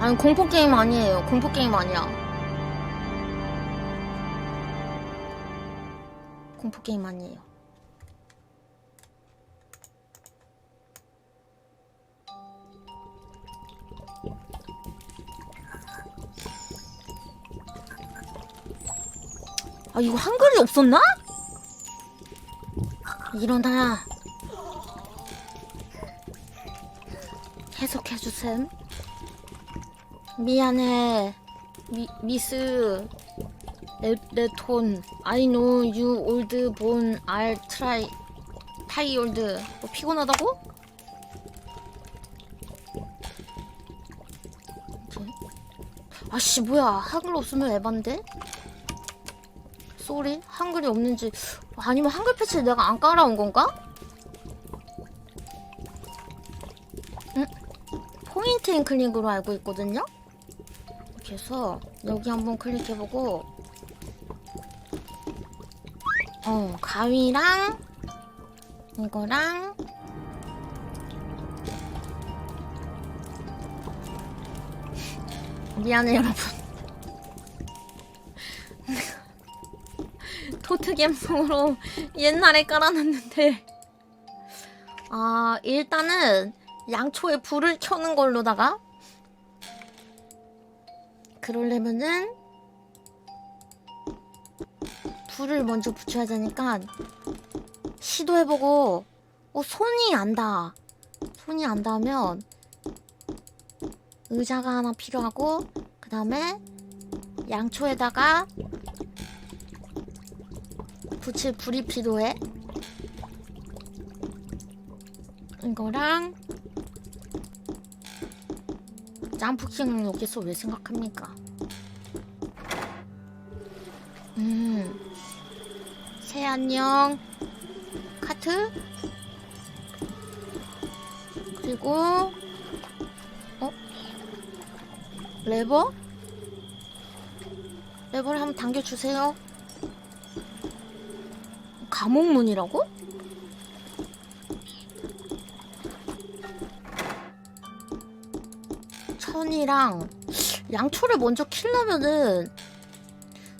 아니 공포 게임 아니에요. 공포 게임 아니야. 공포 게임 아니에요. 아 이거 한글이 없었나? 일어나. 해석해주셈. 미안해. 미, 미스. 내, 내 톤. I know you old born I'll try. tired. 뭐 피곤하다고? 아씨 뭐야 한글 없으면 에반데? 쏘리? 한글이 없는지 아니면 한글 패치 내가 안 깔아온 건가? 앤 클릭으로 알고 있거든요? 이렇게 해서 여기 한번 클릭해보고 어 가위랑 이거랑 미안해 여러분 토트 감성으로 옛날에 깔아놨는데 아 일단은 양초에 불을 켜는 걸로다가 그러려면은 불을 먼저 붙여야 되니까 시도해보고 어 손이 안다 손이 안 닿으면 의자가 하나 필요하고 그 다음에 양초에다가 붙일 불이 필요해. 이거랑 점프킹을 여기서 왜 생각합니까? 음, 새 안녕 카트 그리고 어 레버 레버를 한번 당겨주세요. 감옥문이라고? 천이랑 양초를 먼저 키려면은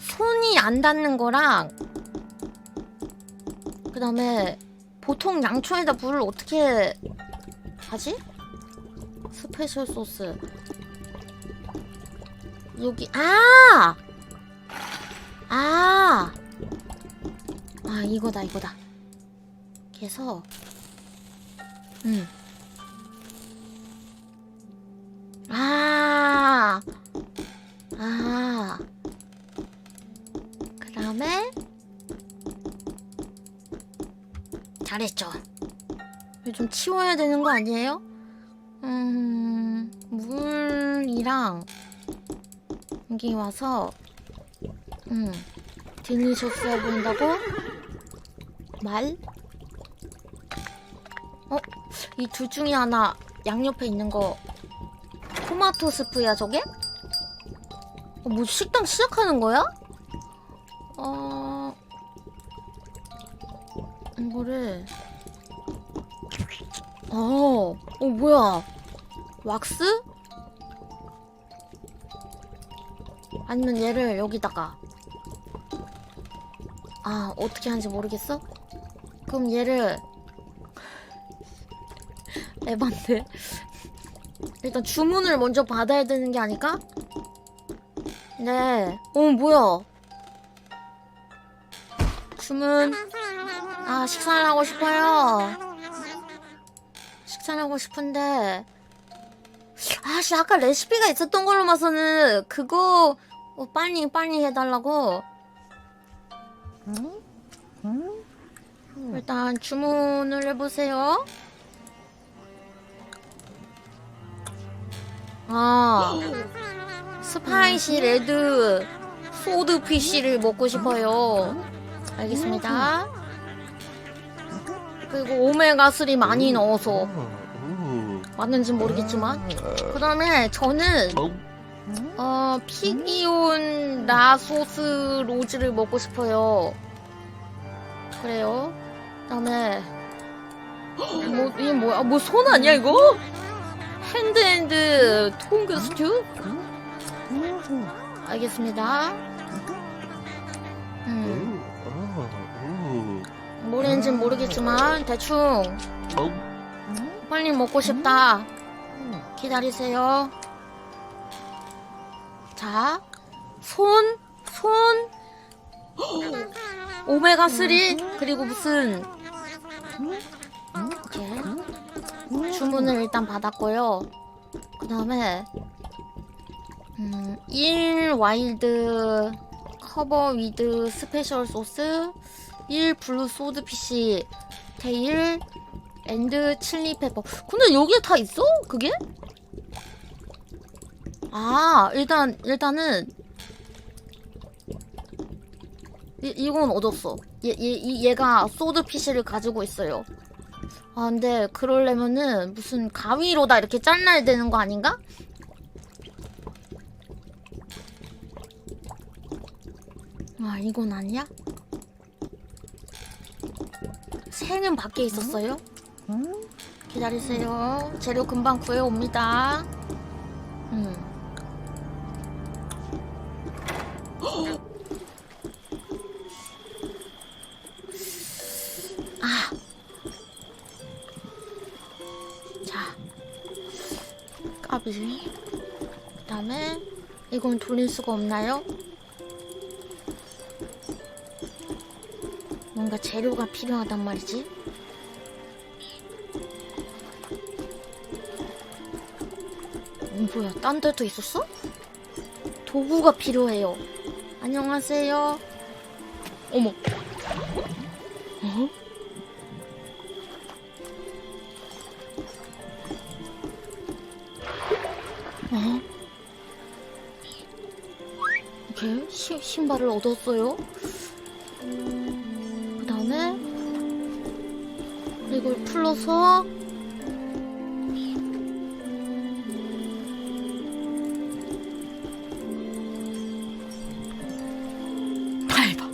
손이 안 닿는 거랑 그 다음에 보통 양초에다 물을 어떻게 하지? 스페셜 소스 여기 아! 아! 아 이거다 이거다 그래서 음. 아, 아, 그 다음에 잘했죠. 좀 치워야 되는 거 아니에요? 음, 물이랑 여기 와서 음, 딜리셔스해 보인다고? 말? 어? 이 둘 중에 하나 양옆에 있는 거 토마토 스프야 저게? 어, 뭐 식당 시작하는 거야? 어... 이거를 어, 어 뭐야 왁스? 아니면 얘를 여기다가 아 어떻게 하는지 모르겠어? 그럼 얘를 에반데 일단 주문을 먼저 받아야 되는 게 아닐까? 네. 어, 뭐야? 주문. 아, 식사를 하고 싶어요. 식사를 하고 싶은데. 아씨, 아까 레시피가 있었던 걸로 봐서는 그거 어, 빨리 빨리 해달라고. 일단 주문을 해보세요. 아 스파이시 레드 소드 피쉬를 먹고 싶어요. 알겠습니다. 그리고 오메가 3 많이 넣어서 맞는지 모르겠지만 그 다음에 저는 어 피기온 라소스 로즈를 먹고 싶어요. 그래요. 그다음에 뭐 이게 뭐야? 뭐 손 아니야 이거? 핸드핸드 통그 스튜? 알겠습니다. 음, 뭐랬는지 모르겠지만 대충 빨리 먹고 싶다. 기다리세요. 자, 손, 손, 오메가 3 그리고 무슨 주문을 일단 받았고요. 그 다음에 음, 1 와일드 커버 위드 스페셜 소스 1 블루 소드 피시 테일 앤드 칠리 페퍼 근데 여기에 다 있어? 그게? 아 일단 일단은 이, 이건 얻었어 얘, 얘, 이- 얘가 소드 피시를 가지고 있어요 아 근데 그러려면은 무슨 가위로다 이렇게 잘라야 되는 거 아닌가? 아 이건 아니야? 새는 밖에 있었어요? 기다리세요. 재료 금방 구해옵니다. 음. 이건 돌릴 수가 없나요? 뭔가 재료가 필요하단 말이지. 어, 뭐야, 딴 데도 있었어? 도구가 필요해요. 안녕하세요. 어머. 어? 어? 이렇게 시, 신발을 얻었어요. 그 다음에 이걸 풀러서 밟아.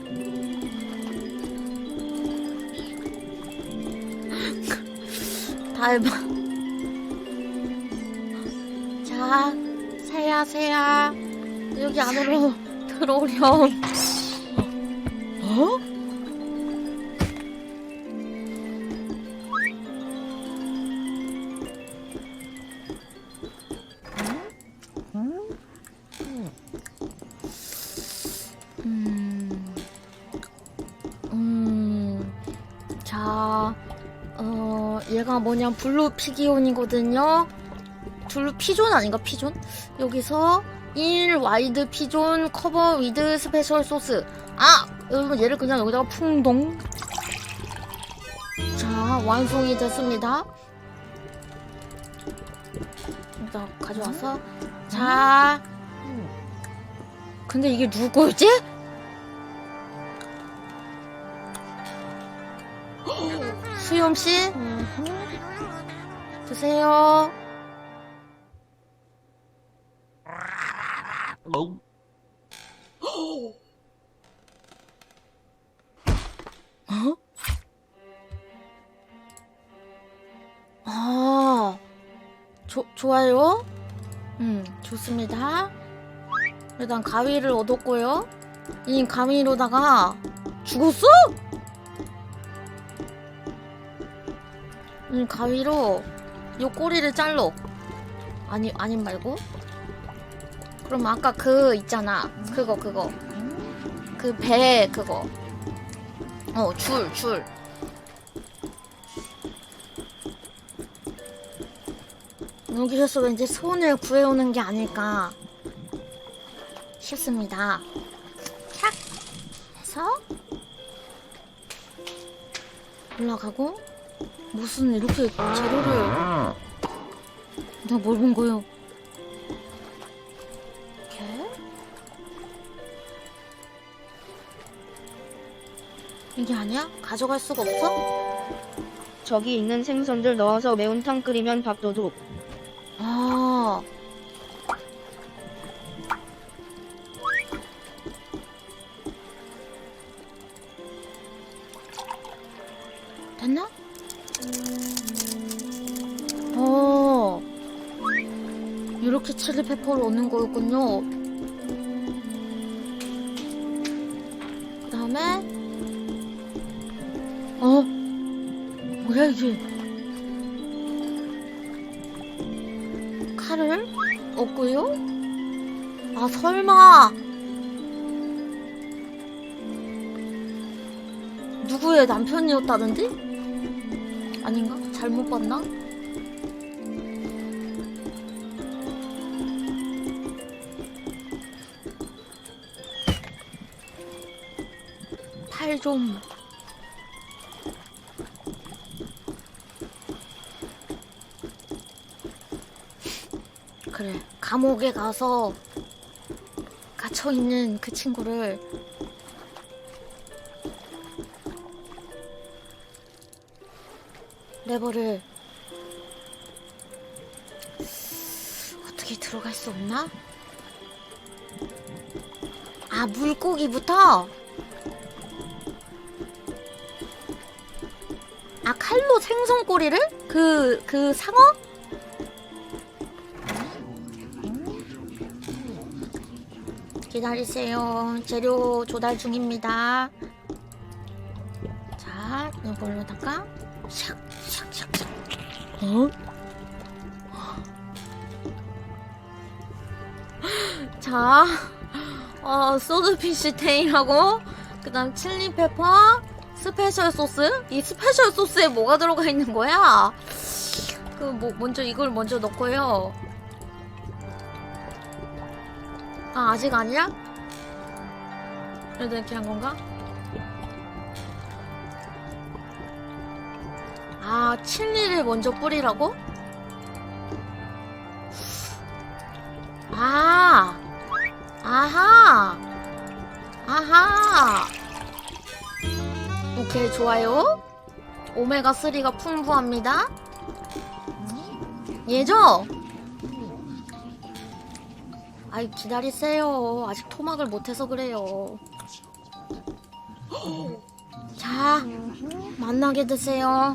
밟아. 자, 새야, 새야. 여기 안으로 들어오렴. 어? 음, 음, 자, 어, 얘가 뭐냐, 블루 피기온이거든요? 블루 피존 아닌가, 피존? 여기서 1 와이드 피존 커버 위드 스페셜 소스. 아! 여러분, 얘를 그냥 여기다가 풍동. 자, 완성이 됐습니다. 여기다 가져와서. 자. 근데 이게 누구지? 수염 씨 드세요. 어? 아, 조, 좋아요. 음, 좋습니다. 일단 가위를 얻었고요. 이 가위로다가 죽었어? 이 가위로 요 꼬리를 잘러. 아니, 아님 말고. 그럼 아까 그 있잖아. 그거, 그거. 그 배, 그거. 어, 줄, 줄. 여기서 왠지 손을 구해오는 게 아닐까 싶습니다. 샥! 해서 올라가고 무슨 이렇게 재료를 내가 뭘 본 거요? 이게 아니야? 가져갈 수가 없어? 저기 있는 생선들 넣어서 매운탕 끓이면 밥도둑. 아. 됐나? 어. 이렇게 칠리페퍼를 얻는 거였군요. 그 다음에 어? 뭐야, 이게? 칼을 얻고요? 아, 설마! 누구의 남편이었다는데? 아닌가? 잘못 봤나? 팔 좀. 그래, 감옥에 가서 갇혀 있는 그 친구를 레버를 어떻게 들어갈 수 없나? 아, 물고기부터? 아, 칼로 생선 꼬리를? 그, 그 상어? 기다리세요. 재료 조달 중입니다. 자, 이걸로다가 샥, 샥, 샥, 샥. 어? 자, 어, 소드피쉬 테일하고, 그 다음 칠리페퍼, 스페셜 소스? 이 스페셜 소스에 뭐가 들어가 있는 거야? 그, 뭐, 먼저 이걸 먼저 넣고요. 아, 아직 아니야? 그래도 이렇게 한 건가? 아, 칠리를 먼저 뿌리라고? 아, 아하, 아하. 오케이, 좋아요. 오메가3가 풍부합니다. 얘죠? 아이, 기다리세요. 아직 토막을 못해서 그래요. 자, 만나게 드세요.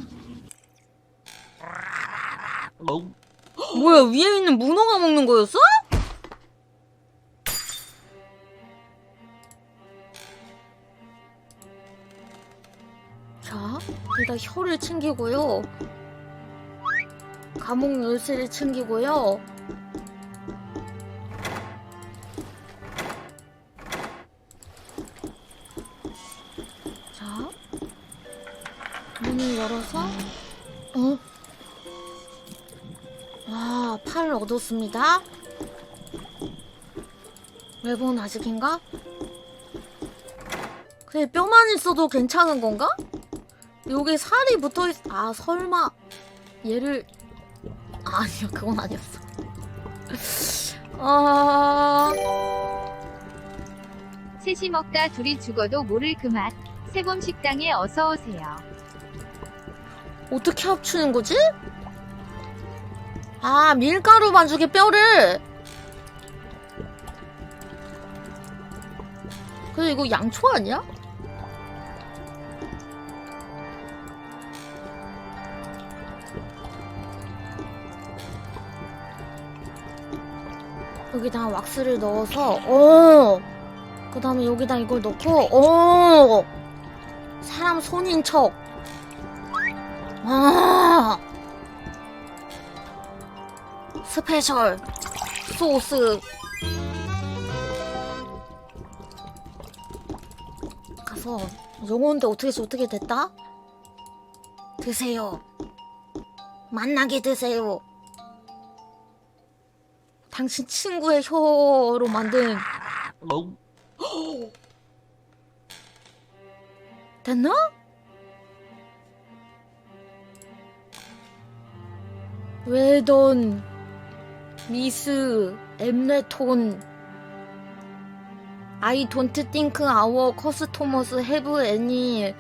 뭐야 위에 있는 문어가 먹는 거였어? 자 일단 혀를 챙기고요 감옥 열쇠를 챙기고요 열어서 어? 와, 팔을 얻었습니다. 외본 아직인가? 그래, 뼈만 있어도 괜찮은 건가? 여기 살이 붙어 있, 아, 설마, 얘를, 아, 아니야, 그건 아니었어. 어, 셋이 먹다 둘이 죽어도 모를 그 맛. 세범 식당에 어서 오세요. 어떻게 합치는 거지? 아, 밀가루 반죽에 뼈를! 근데 이거 양초 아니야? 여기다 왁스를 넣어서, 어! 그 다음에 여기다 이걸 넣고, 어! 사람 손인 척. 아! 스페셜 소스 가서 영어인데 어떻게 해서 어떻게 됐다? 드세요 만나게 드세요 당신 친구의 혀로 만든 됐나? 웨던 미스 엠레톤 I don't think our customers have any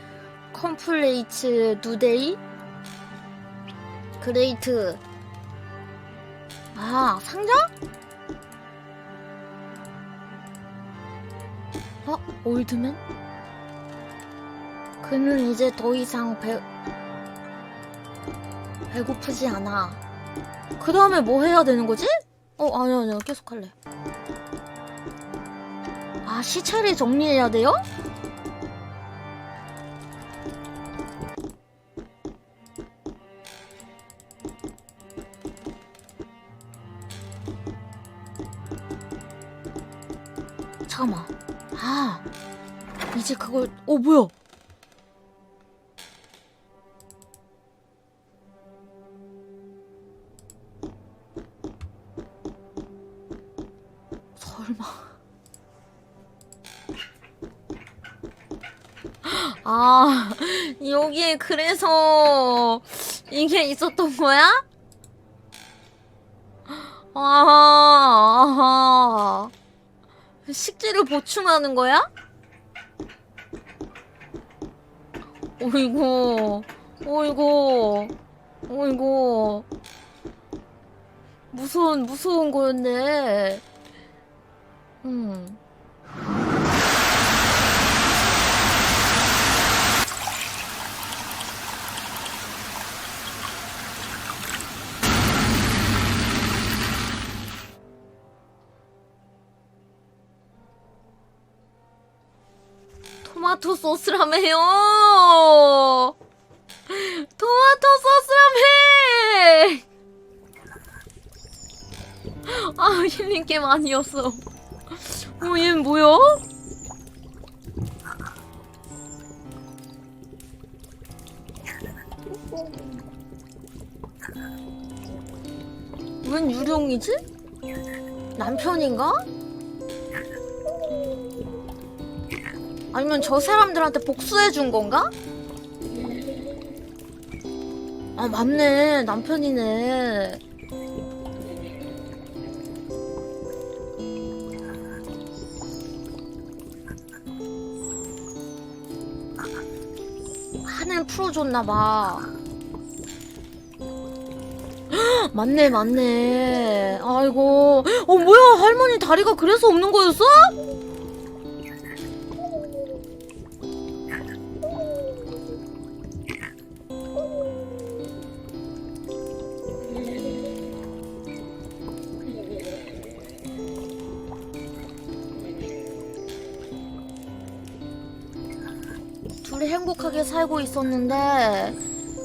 complaints today. 그레이트. 아, 상자? 어, 올드맨? 그는 이제 더 이상 배, 배고프지 않아. 그 다음에 뭐 해야 되는 거지? 어 아니 아니 계속 할래 아 시체를 정리해야 돼요? 잠깐만 아 이제 그걸 어 뭐야 여기에 그래서 이게 있었던 거야? 아, 식지를 보충하는 거야? 어이구, 어이구, 어이구. 무서운, 무서운 거였네. 음. 토마토 소스라며요! 토마토 소스라며! 아, 힐링 게임 아니었어. 어, 얘는 뭐야? 웬 유령이지? 남편인가? 아니면 저 사람들한테 복수해 준 건가? 아, 맞네. 남편이네. 하늘 풀어줬나봐. 맞네, 맞네. 아이고. 어, 뭐야. 할머니 다리가 그래서 없는 거였어? 행복하게 살고 있었는데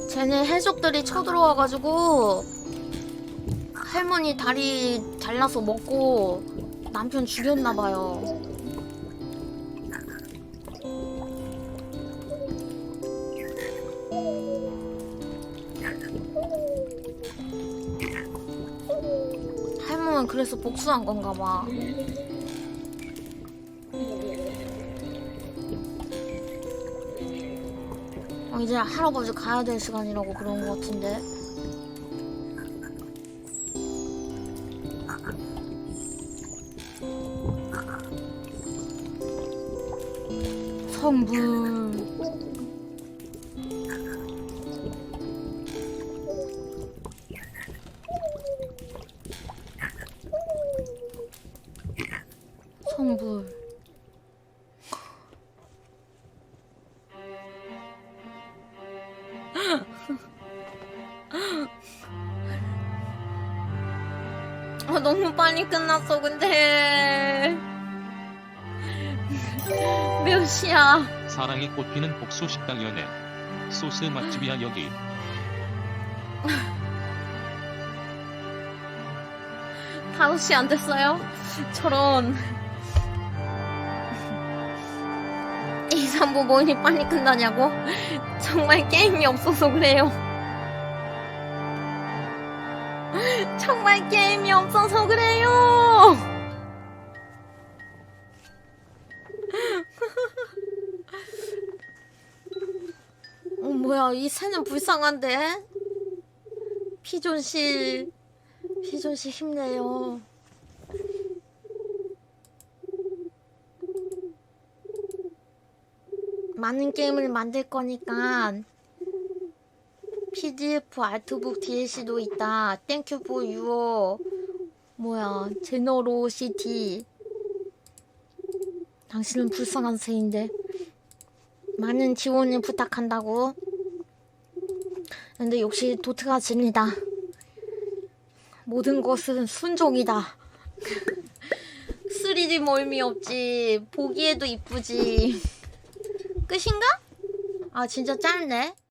쟤네 해적들이 쳐들어와가지고 할머니 다리 잘라서 먹고 남편 죽였나봐요. 할머니는 그래서 복수한 건가 봐. 어, 이제 할아버지 가야 될 시간이라고 그런 것 같은데. 성불. 빨리 끝났어, 근데. 몇 시야? 사랑이 꽃피는 복수 식당 연애 소스 맛집이야 여기 다섯 시 안 됐어요? 저런. 2, 3부 뭐니 빨리 끝나냐고? 정말 게임이 없어서 그래요. 정말 게임이 없어서 그래 새는 불쌍한데? 피존실. 씨 힘내요. 많은 게임을 만들 거니까 PDF 아트북 DLC도 있다. 땡큐 포 유어 뭐야 제너로 시티 당신은 불쌍한 새인데 많은 지원을 부탁한다고. 근데 역시 도트가 집니다. 모든 것은 순종이다. 3D 뭐 의미 없지. 보기에도 이쁘지. 끝인가? 아 진짜 짧네.